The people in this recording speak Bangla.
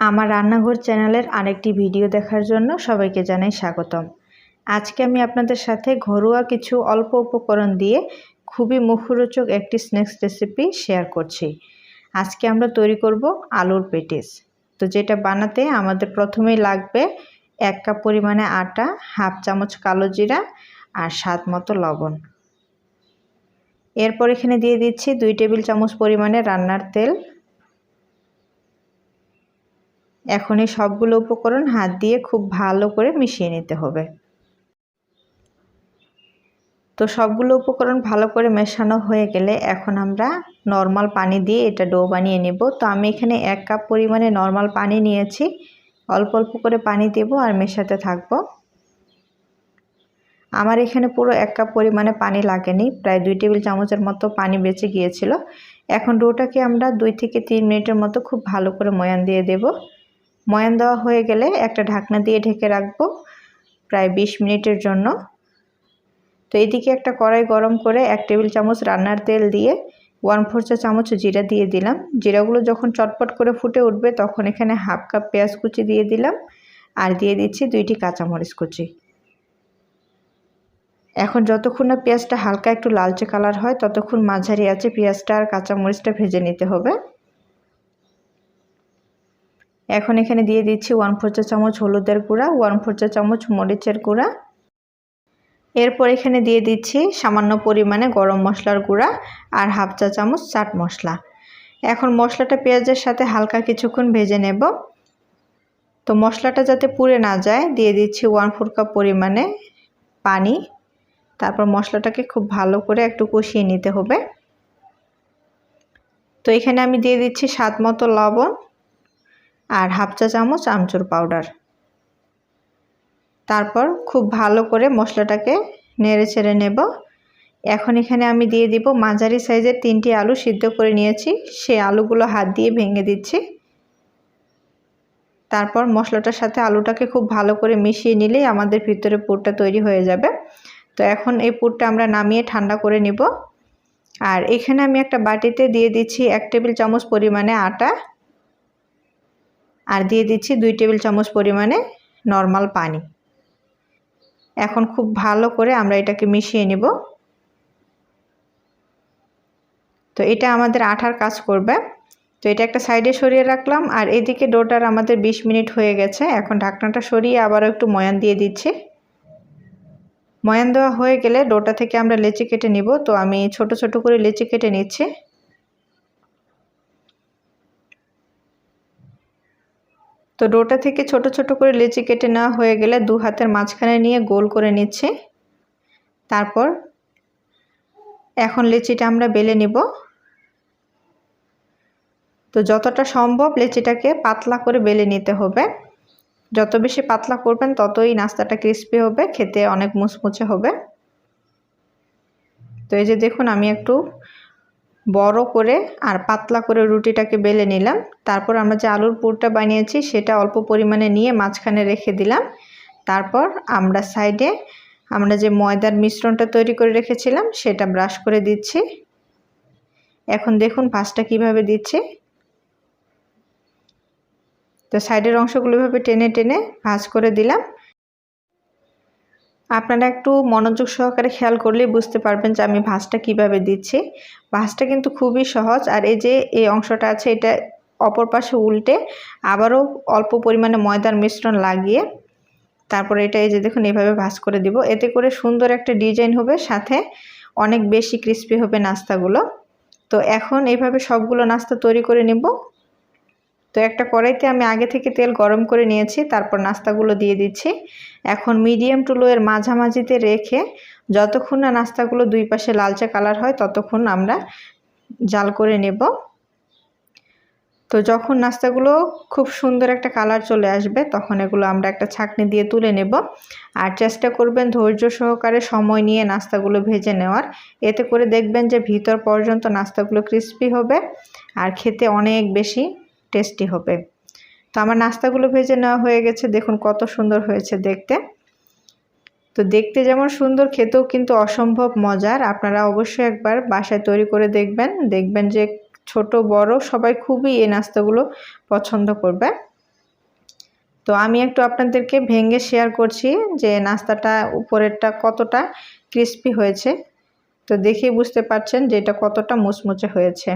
আমার রান্নাঘর চ্যানেলের আরেকটি ভিডিও দেখার জন্য সবাইকে জানাই স্বাগতম। আজকে আমি আপনাদের সাথে ঘরোয়া কিছু অল্প উপকরণ দিয়ে খুবই মুখরোচক একটি স্ন্যাক্স রেসিপি শেয়ার করছি। আজকে আমরা তৈরি করব আলুর পেটিস। তো যেটা বানাতে আমাদের প্রথমেই লাগবে এক কাপ পরিমাণে আটা, হাফ চামচ কালো জিরা আর স্বাদ মতো লবণ। এরপর এখানে দিয়ে দিচ্ছি দুই টেবিল চামচ পরিমাণে রান্নার তেল এখন এই সবগুলো উপকরণ হাত দিয়ে খুব ভালো করে মিশিয়ে নিতে হবে। তো সবগুলো উপকরণ ভালো করে মেশানো হয়ে গেলে এখন আমরা নর্মাল পানি দিয়ে এটা ডো বানিয়ে নেব। তো আমি এখানে এক কাপ পরিমাণে নর্মাল পানি নিয়েছি। অল্প অল্প করে পানি দেব আর মেশাতে থাকব। আমার এখানে পুরো এক কাপ পরিমাণে পানি লাগেনি, প্রায় দুই টেবিল চামচের মতো পানি বেঁচে গিয়েছিল। এখন ডোটাকে আমরা দুই থেকে তিন মিনিটের মতো খুব ভালো করে ময়ান দিয়ে দেবো। ময়ান দেওয়া হয়ে গেলে একটা ঢাকনা দিয়ে ঢেকে রাখব প্রায় ২০ মিনিটের জন্য। তো এইদিকে একটা কড়াই গরম করে এক টেবিল চামচ রান্নার তেল দিয়ে ওয়ান ফোর চা চামচ জিরা দিয়ে দিলাম। জিরাগুলো যখন চটপট করে ফুটে উঠবে তখন এখানে হাফ কাপ পেঁয়াজ কুচি দিয়ে দিলাম আর দিয়ে দিচ্ছি দুইটি কাঁচামরিচ কুচি। এখন যতক্ষণ না পেঁয়াজটা হালকা একটু লালচে কালার হয় ততক্ষণ মাঝারি আছে পেঁয়াজটা আর কাঁচামরিচটা ভেজে নিতে হবে। এখন এখানে দিয়ে দিচ্ছি ওয়ান ফোর চা চামচ হলুদের গুঁড়া ওয়ান ফোর চা চামচ মরিচের গুঁড়া। এরপর এখানে দিয়ে দিচ্ছি সামান্য পরিমাণে গরম মশলার গুঁড়া আর হাফ চা চামচ চাট মশলা। এখন মশলাটা পেঁয়াজের সাথে হালকা কিছুক্ষণ ভেজে নেব। তো মশলাটা যাতে পুড়ে না যায়, দিয়ে দিচ্ছি ওয়ান ফোর কাপ পরিমাণে পানি। তারপর মশলাটাকে খুব ভালো করে একটু কষিয়ে নিতে হবে। তো এখানে আমি দিয়ে দিচ্ছি স্বাদ মতো লবণ। আর হাফ চা চামচ আমচুর পাউডার। তারপর খুব ভালো করে মশলাটাকে নেড়ে ছেড়ে নেব। এখন এখানে আমি দিয়ে দিব মাঝারি সাইজের তিনটি আলু সিদ্ধ করে নিয়েছি। সেই আলুগুলো হাত দিয়ে ভেঙে দিচ্ছি। তারপর মশলাটার সাথে আলুটাকে খুব ভালো করে মিশিয়ে নিলেই আমাদের ভিতরে পুরটা তৈরি হয়ে যাবে। তো এখন এই পুরটা আমরা নামিয়ে ঠান্ডা করে নিব। আর এখানে আমি একটা বাটিতে দিয়ে দিচ্ছি এক টেবিল চামচ পরিমাণে আটা। আর দিয়ে দিচ্ছি দুই টেবিল চামচ পরিমাণে নর্মাল পানি। এখন খুব ভালো করে আমরা এটাকে মিশিয়ে নেব। তো এটা আমাদের আঠার কাজ করবে। তো এটা একটা সাইডে সরিয়ে রাখলাম আর এদিকে ডোটার আমাদের ২০ মিনিট হয়ে গেছে। এখন ঢাকনাটা সরিয়ে আবারও একটু ময়ান দিয়ে দিচ্ছি। ময়ান দেওয়া হয়ে গেলে ডোটা থেকে আমরা লেচি কেটে নিব। তো আমি ছোট ছোট করে লেচি কেটে নিচ্ছি। তো ডোটা থেকে ছোট ছোট করে লেচি কেটে নেওয়া হয়ে গেলে দু হাতের মাঝখানে নিয়ে গোল করে নিচ্ছে। তারপর এখন লেচিটা আমরা বেলে নিব। তো যতটা সম্ভব লেচিটাকে পাতলা করে বেলে নিতে হবে। যত বেশি পাতলা করবেন ততই নাস্তাটা ক্রিস্পি হবে, খেতে অনেক মুচমুচে হবে। তো এই যে দেখুন, আমি একটু বড় করে আর পাতলা করে রুটিটাকে বেলে নিলাম। তারপর আমরা যে আলুর পুরটা বানিয়েছি সেটা অল্প পরিমাণে নিয়ে মাঝখানে রেখে দিলাম। তারপর আমরা সাইডে আমরা যে ময়দার মিশ্রণটা তৈরি করে রেখেছিলাম সেটা ব্রাশ করে দিচ্ছি। এখন দেখুন পাঁচটা কীভাবে দিচ্ছি। তো সাইডের অংশগুলো এভাবে টেনে টেনে ভাজ করে দিলাম। আপনারা একটু মনোযোগ সহকারে খেয়াল করলেই বুঝতে পারবেন যে আমি ভাঁজটা কীভাবে দিচ্ছি। ভাঁজটা কিন্তু খুবই সহজ আর এই যে এই অংশটা আছে এটা অপর পাশে উল্টে আবারও অল্প পরিমাণে ময়দার মিশ্রণ লাগিয়ে তারপরে এটা এই যে দেখুন এইভাবে ভাঁজ করে দিব। এতে করে সুন্দর একটা ডিজাইন হবে, সাথে অনেক বেশি ক্রিস্পি হবে নাস্তাগুলো। তো এখন এইভাবে সবগুলো নাস্তা তৈরি করে নেব। তো একটা কড়াইতে আমি আগে থেকে তেল গরম করে নিয়েছি, তারপর নাস্তাগুলো দিয়ে দিচ্ছি। এখন মিডিয়াম টু লোয়ের মাঝামাঝিতে রেখে যতক্ষণ না নাস্তাগুলো দুই পাশে লালচে কালার হয়, ততক্ষণ আমরা জাল করে নেব। তো যখন নাস্তাগুলো খুব সুন্দর একটা কালার চলে আসবে, তখন এগুলো আমরা একটা ছাকনি দিয়ে তুলে নেব। আর চেষ্টা করবেন ধৈর্য সহকারে সময় নিয়ে নাস্তাগুলো ভেজে নেওয়ার। এতে করে দেখবেন যে ভিতর পর্যন্ত নাস্তাগুলো ক্রিস্পি হবে, আর খেতে অনেক বেশি টেস্টি হবে। তো আমার নাস্তাগুলো ভেজে নেওয়া হয়ে গেছে। দেখুন কত সুন্দর হয়েছে দেখতে। তো দেখতে যেমন সুন্দর, খেতেও কিন্তু অসম্ভব মজার। আপনারা অবশ্যই একবার বাসায় তৈরি করে দেখবেন। দেখবেন যে ছোট, বড় সবাই খুবই এই নাস্তাগুলো পছন্দ করবে। তো আমি একটু আপনাদেরকে ভেঙে শেয়ার করছি যে নাস্তাটা উপরেরটা কতটা ক্রিস্পি হয়েছে। তো দেখেই বুঝতে পারছেন যে এটা কতটা মুচমুচে হয়েছে।